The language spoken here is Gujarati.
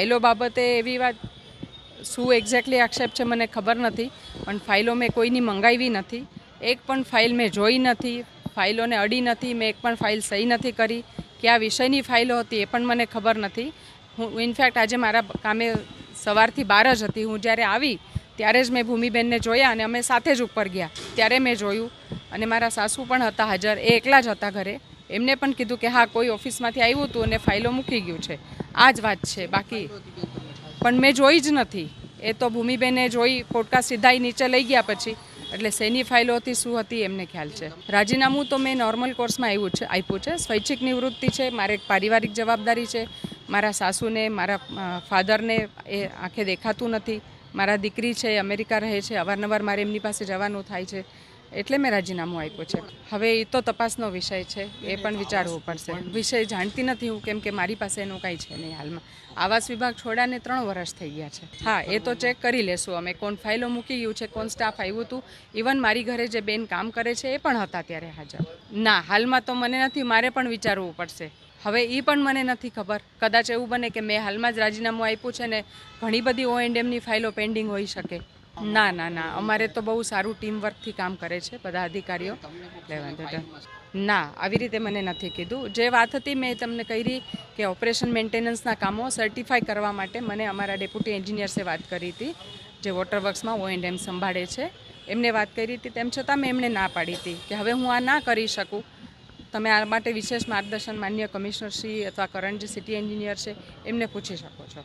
ફાઇલો બાબતે એવી વાત શું એક્ઝેક્ટલી આક્ષેપ છે મને ખબર નથી, પણ ફાઇલો મેં કોઈની મંગાવી નથી. એક પણ ફાઇલ મેં જોઈ નથી, ફાઇલોને અડી નથી, મેં એક પણ ફાઇલ સહી નથી કરી. કયા વિષયની ફાઇલો હતી એ પણ મને ખબર નથી. હું ઇનફેક્ટ આજે મારા કામે સવારથી બહાર જ હતી. હું જ્યારે આવી, ત્યારે જ મેં ભૂમિબેનને જોયા અને અમે સાથે જ ઉપર ગયા. ત્યારે મેં જોયું અને મારા સાસુ પણ હતા હાજર. એ એકલા જ હતા ઘરે. એમને પણ કીધું કે હા, કોઈ ઓફિસમાંથી આવ્યું હતું અને ફાઇલો મૂકી ગયું છે. આ જ વાત છે, બાકી પણ મેં જોઈ જ નથી. એ તો ભૂમિબેને જોઈ, પોડકાસ્ટ સીધા નીચે લઈ ગયા પછી. એટલે શેની ફાઇલો હતી, શું હતી, એમને ખ્યાલ છે. રાજીનામું તો મેં નોર્મલ કોર્સમાં આવ્યું છે, આપ્યું છે. સ્વૈચ્છિક નિવૃત્તિ છે, મારે એક પારિવારિક જવાબદારી છે. મારા સાસુને, મારા ફાધરને એ આંખે દેખાતું નથી. મારા દીકરી છે અમેરિકા રહે છે. અવારનવાર મારે એમની પાસે જવાનું થાય છે. એટલે મેં રાજીનામું આપ્યું છે. હવે એ તો તપાસનો વિષય છે, એ પણ વિચારવું પડશે. વિષય જાણતી નથી હું કેમ કે મારી પાસે એનું કાંઈ છે નહીં હાલમાં. આવાસ વિભાગ છોડાને ત્રણ વર્ષ થઈ ગયા છે. હા, એ તો ચેક કરી લેશું અમે. કોણ ફાઇલો મૂકી ગયું છે, કોણ સ્ટાફ આવ્યું હતું, ઇવન મારી ઘરે જે બેન કામ કરે છે એ પણ હતા ત્યારે હાજર. ના, હાલમાં તો મને નથી, મારે પણ વિચારવું પડશે. હવે એ પણ મને નથી ખબર. કદાચ એવું બને કે મેં હાલમાં જ રાજીનામું આપ્યું છે ને ઘણી બધી ઓ એન્ડ એમની ફાઇલો પેન્ડિંગ હોઈ શકે. ના ના ના. અમારે તો બહુ સારું ટીમ વર્કથી કામ કરે છે બધા અધિકારીઓ. એટલે વાંધો ના આવી રીતે મને નથી કીધું. જે વાત હતી મેં તમને કહી કે ઓપરેશન મેન્ટેનન્સના કામો સર્ટિફાઈ કરવા માટે મને અમારા ડેપ્યુટી એન્જિનિયર્સે વાત કરી હતી જે વોટર વર્ક્સમાં ઓ એન્ડ એમ સંભાળે છે. એમને વાત કરી હતી તેમ છતાં મેં એમને ના પાડી હતી કે હવે હું આ ના કરી શકું. તમે આ માટે વિશેષ માર્ગદર્શન માન્ય કમિશનર શ્રી અથવા કરંટ જે સિટી એન્જિનિયર છે એમને પૂછી શકો છો.